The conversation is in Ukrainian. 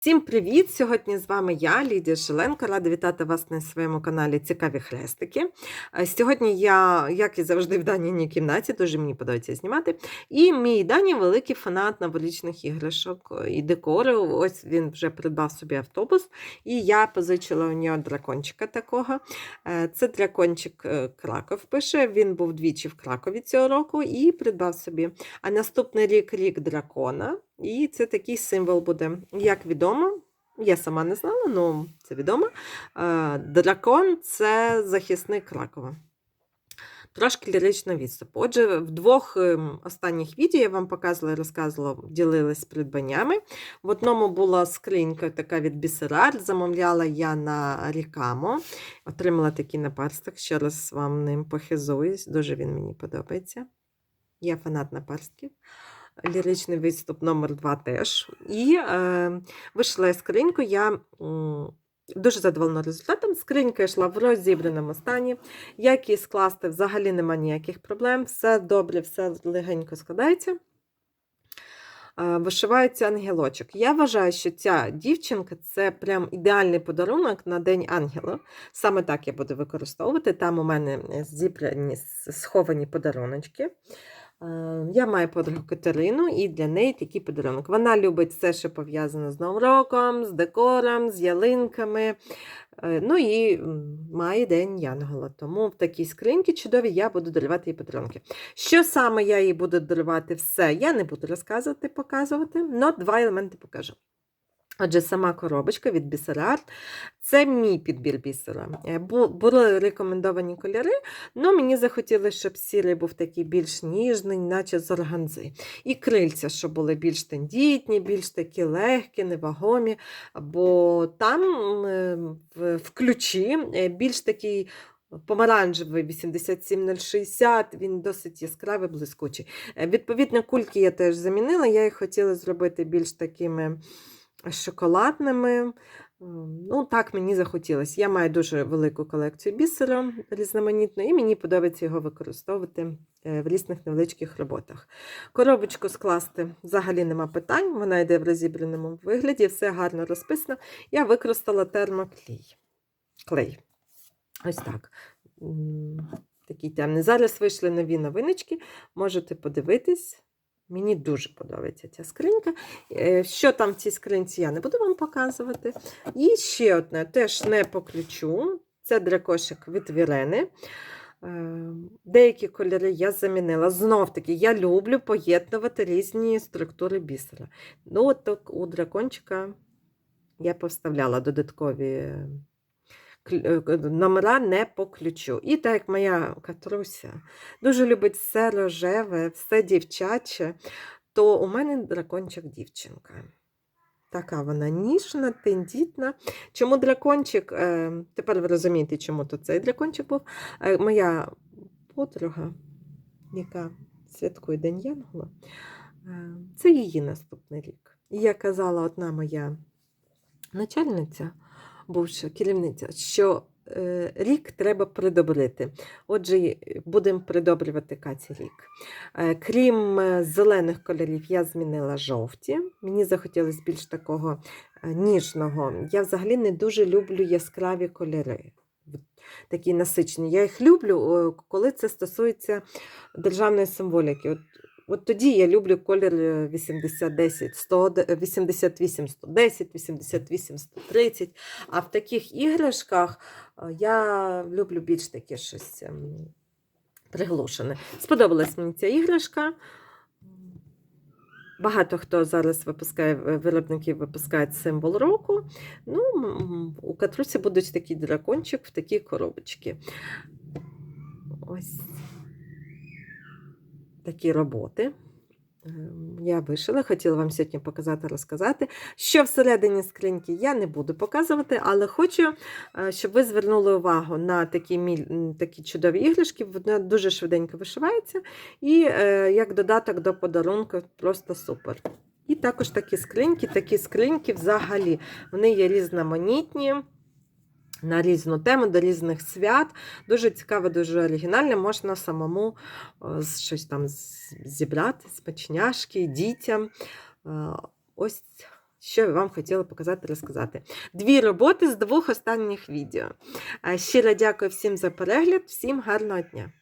Всім привіт! Сьогодні з вами я, Лідія Шеленко, рада вітати вас на своєму каналі Цікаві хрестики. Е, Сьогодні я, як і завжди, в Даніній кімнаті, дуже мені подобається знімати. І мій Дані великий фанат новорічних іграшок і декору. Ось він вже придбав собі автобус, і я позичила у нього дракончика такого. Е, Це дракончик е, Краков пише. Він був двічі в Кракові цього року і придбав собі. А наступний рік рік дракона. І це такий символ буде. Як відомо, я сама не знала, але це відомо. е, Дракон це захисник Кракова. Трошки ліричний відступ. Отже, в двох ем, останніх відео я вам показувала, розказувала, ділилась придбаннями. В одному була скринька така від Бісерар, замовляла я на Рікамо. Отримала такий напарсток, ще раз вам ним похизуюсь. Дуже він мені подобається. Я фанат напарстків. Ліричний відступ номер 2 теж. І е, вийшла скриньку. Я дуже задоволена результатом. Скринька йшла в розібраному стані. Як її скласти, взагалі нема ніяких проблем. Все добре, все легенько складається. Е, Вишивається ангелочок. Я вважаю, що ця дівчинка це прям ідеальний подарунок на День ангела. Саме так я буду використовувати. Там у мене е, зібрані сховані подаруночки. Е, Я маю подругу Катерину, і для неї такий подарунок. Вона любить все, що пов'язане з Новим роком, з декором, з ялинками. Е, Ну і має День Янгола. Тому в такій скриньці чудові я буду дарувати їй подарунки. Що саме я їй буду дарувати, все я не буду розказувати, показувати, але два елементи покажу. Отже, сама коробочка від Бісерар. Це мій підбір бісера. Е, Були рекомендовані кольори, але мені захотілося, щоб сірий був такий більш ніжний, наче з органзи. І крильця, щоб були більш тендітні, більш такі легкі, невагомі. Бо там е, в, ключі е, більш такий. Помаранчевий 87060, він досить яскравий, блискучий. Відповідно, кульки я теж замінила. Я їх хотіла зробити більш такими шоколадними. Ну, так мені захотілося. Я маю дуже велику колекцію бісера різноманітну, і мені подобається його використовувати е, в різних невеличких роботах. Коробочку скласти взагалі нема питань, вона йде в розібраному вигляді, все гарно розписано. Я використала термоклей. Клей. Ось так. Такий темний. Зараз вийшли нові новиночки, можете подивитись. Мені дуже подобається ця скринька. Е, Що там в цій скринці, я не буду вам показувати. І ще одне, теж не по ключу. Це дракошик від Вірени. Е, Деякі кольори я замінила. Знов таки, я люблю поєднувати різні структури бісера. Ну, от у дракончика я поставляла додаткові номера не по ключу. І так як моя Катруся дуже любить все рожеве, все дівчаче, то у мене дракончик дівчинка. Така вона ніжна, тендітна. Чому дракончик? Е, Тепер ви розумієте, чому то цей дракончик був. Е, Моя подруга, яка святкує День Янгола, е, це її наступний рік. І я казала, одна моя начальниця, бувша керівниця, що е, рік треба придобрити. Отже, будемо придобрювати Каті рік. Е, Крім е, зелених кольорів, я змінила жовті. Мені захотілося більш такого ніжного. Я взагалі не дуже люблю яскраві кольори. Такі насичені. Я їх люблю, коли це стосується державної символіки. От, от тоді я люблю колір е, 80-10, 88, 110, 88, 130. А в таких іграшках е, я люблю більш таке щось ем, приглушене. Сподобалась мені ця іграшка. Багато хто зараз випускає, е, виробників випускають символ року. Ну, у Катрусі будуть такий дракончик в такій коробочці. Ось такі роботи. Я вишила, хотіла вам сьогодні показати, розказати. Що всередині скриньки я не буду показувати, але хочу, е, щоб ви звернули увагу на такі, такі чудові іграшки. Вона дуже швиденько вишивається. І е, як додаток до подарунку, просто супер. І також такі скриньки, такі скриньки взагалі. Вони є різноманітні. На різну тему, до різних свят. Дуже цікаво, дуже оригінально. Можна самому е, щось там зібрати, смачняшки, дітям. Е, Ось що я вам хотіла показати, розказати. Дві роботи з двох останніх відео. Е, Щиро дякую всім за перегляд, всім гарного дня!